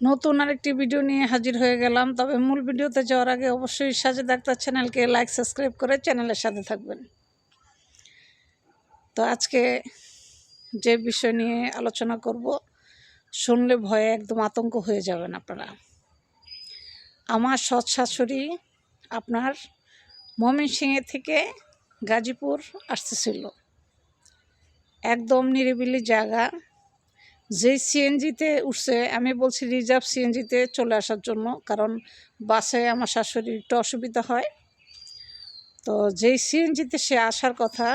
নতুন আরেকটি ভিডিও নিয়ে হাজির হয়ে গেলাম। তবে মূল ভিডিওতে যাওয়ার আগে অবশ্যই সাজে ডাক্তার চ্যানেলকে লাইক সাবস্ক্রাইব করে চ্যানেলের সাথে থাকবেন। তো আজকে যে বিষয় নিয়ে আলোচনা করব, শুনলে ভয়ে একদম আতঙ্ক হয়ে যাবেন আপনারা। আমার সৎ শাশুড়ি আপনার ময়মনসিংহে থেকে গাজীপুর আসতেছিল। একদম নিরিবিলি জায়গা। যেই সিএনজিতে উঠছে, আমি বলছি রিজার্ভ সিএনজিতে চলে আসার জন্য, কারণ বাসে আমার শাশুড়ির একটু অসুবিধা হয়। তো যেই সিএনজিতে সে আসার কথা,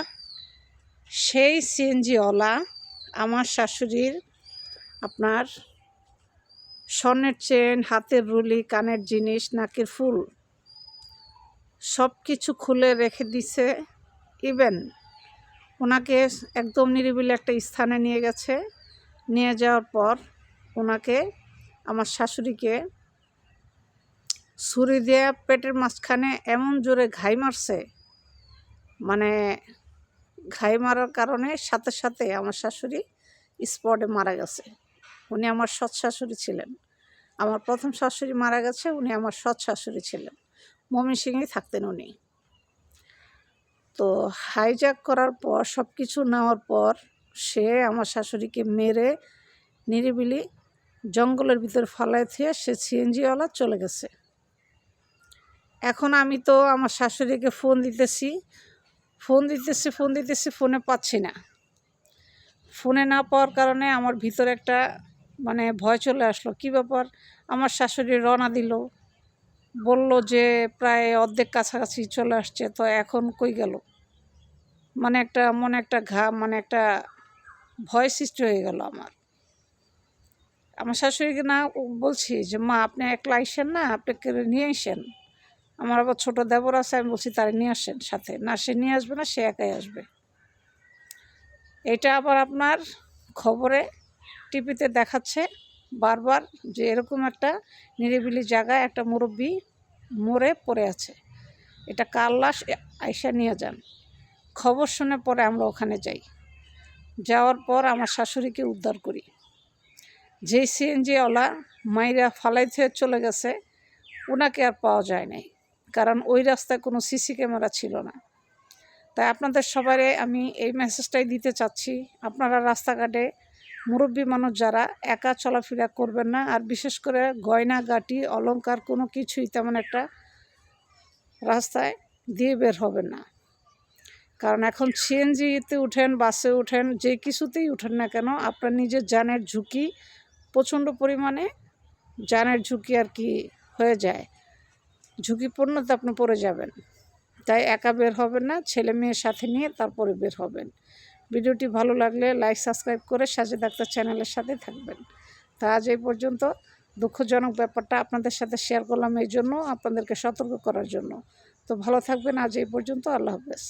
সেই সিএনজিওয়ালা আমার শাশুড়ির আপনার স্বর্ণের চেন হাতের রুলি, কানের জিনিস, নাকের ফুল সব কিছু খুলে রেখে দিছে। ইভেন ওনাকে একদম নিরিবিলি একটা স্থানে নিয়ে গেছে। নিয়ে যাওয়ার পর ওনাকে আমার শাশুড়িকে ছুরি দিয়ে পেটের মাঝখানে এমন জোরে ঘাই মারছে মানে ঘাই মারার কারণে সাথে সাথে আমার শাশুড়ি স্পটে মারা গেছে। উনি আমার সৎ শাশুড়ি ছিলেন। আমার প্রথম শাশুড়ি মারা গেছে, উনি আমার সৎ শাশুড়ি ছিলেন। মমি সিংয়ে থাকতেন উনি। তো হাইজ্যাক করার পর সব কিছু নেওয়ার পর সে আমার শাশুড়িকে মেরে নিরিবিলি জঙ্গলের ভিতরে ফালাই থিয়ে সে সিএনজিওয়ালা চলে গেছে। এখন আমি তো আমার শাশুড়িকে ফোন দিতেছি ফোন দিতেছি ফোন দিতেছি, ফোনে পাচ্ছি না। ফোনে না পাওয়ার কারণে আমার ভিতরে একটা মানে ভয় চলে আসলো, কি ব্যাপার? আমার শাশুড়ি রওনা দিল, বলল যে প্রায় অর্ধেক কাছাকাছি চলে আসছে, তো এখন কই গেল? মানে একটা, মনে একটা ঘা মানে একটা ভয় সৃষ্টি হয়ে গেল আমার। আমার শাশুড়িকে না বলছি যে, মা, আপনি একলা আইসেন না আপনাকে নিয়ে আসেন আমার আবার ছোটো দেবর আছে, আমি বলছি, তারা নিয়ে আসেন সাথে। না, সে নিয়ে আসবে না, সে একাই আসবে। এটা আবার আপনার খবরে টিভিতে দেখাচ্ছে বারবার যে, এরকম একটা নিরিবিলি জায়গায় একটা মুরব্বী মরে পড়ে আছে। এটা কার লাশ? আইসা নিয়ে যান। খবর শুনে পরে আমরা ওখানে যাই। যাওয়ার পর আমার শাশুড়িকে উদ্ধার করি। যে সিএনজিওয়ালা মাইরা ফালাই থেকে চলে গেছে ওনাকে আর পাওয়া যায় নাই, কারণ ওই রাস্তায় কোনো সিসি ক্যামেরা ছিল না। তাই আপনাদের সবারে আমি এই মেসেজটাই দিতে চাচ্ছি, আপনারা রাস্তাঘাটে মুরব্বী মানুষ যারা একা চলাফেরা করবেন না, আর বিশেষ করে গয়না, গাটি, অলংকার কোনো কিছুই তেমন একটা রাস্তায় দিয়ে বের হবেন না। কারণ এখন সিএনজিতে উঠেন, বাসে উঠেন, যে কিছুতেই উঠেন না কেন, আপনার নিজের জানের ঝুঁকি প্রচণ্ড পরিমাণে জানের ঝুঁকি আর কি হয়ে যায়। ঝুঁকিপূর্ণতে আপনি পড়ে যাবেন। তাই একা বের হবেন না, ছেলে মেয়ের সাথে নিয়ে তারপরে বের হবেন। ভিডিওটি ভালো লাগলে লাইক, সাবস্ক্রাইব করে সাজে ডাক্তার চ্যানেলের সাথে থাকবেন। তা আজ এই পর্যন্ত। দুঃখজনক ব্যাপারটা আপনাদের সাথে শেয়ার করলাম এই জন্য, আপনাদেরকে সতর্ক করার জন্য। তো ভালো থাকবেন আজ এই পর্যন্ত। আল্লাহ হাফেজ।